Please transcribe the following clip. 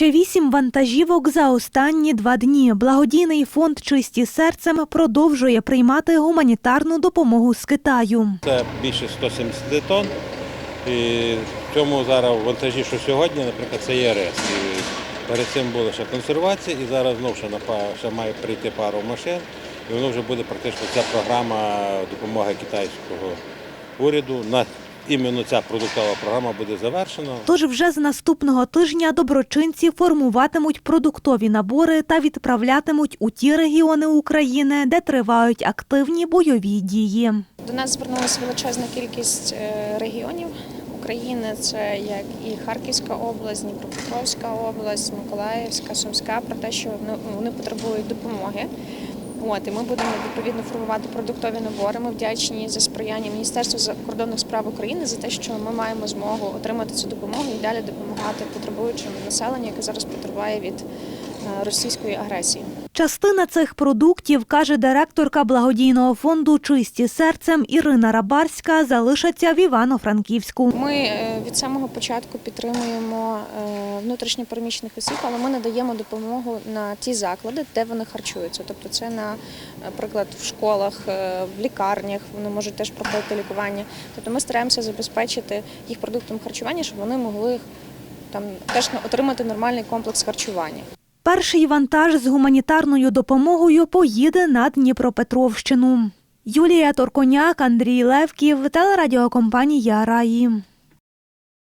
Ще вісім вантажівок за останні два дні. Благодійний фонд Чисті серцем продовжує приймати гуманітарну допомогу з Китаю. Це більше 170 тонн. І в цьому зараз вантажі, що сьогодні, наприклад, це є. І перед цим була ще консервація, і зараз знову ще, ще має прийти пару машин. І воно вже буде практично ця програма допомоги китайського уряду. На іменно ця продуктова програма буде завершена. Тож вже з наступного тижня доброчинці формуватимуть продуктові набори та відправлятимуть у ті регіони України, де тривають активні бойові дії. До нас звернулася величезна кількість е, регіонів України. Це як і Харківська область, Дніпропетровська область, Миколаївська, Сумська, про те, що вони- вони потребують допомоги. От і ми будемо відповідно формувати продуктові набори. Ми вдячні за сприяння Міністерству закордонних справ України за те, що ми маємо змогу отримати цю допомогу і далі допомагати потребуючому населенню, яке зараз потребує від е, російської агресії. Частина цих продуктів, каже директорка благодійного фонду Чисті серцем Ірина Рабарська, залишаться в Івано-Франківську. Ми е, від самого початку підтримуємо е, внутрішньо переміщених осіб, але ми надаємо допомогу на ті заклади, де вони харчуються. Тобто, це наприклад в школах, е, в лікарнях вони можуть теж проходити лікування. Тобто, ми стараємося забезпечити їх продуктом харчування, щоб вони могли там теж отримати нормальний комплекс харчування. Перший вантаж з гуманітарною допомогою поїде на Дніпропетровщину. Юлія Торконяк, Андрій Левків, телерадіокомпанія Раї.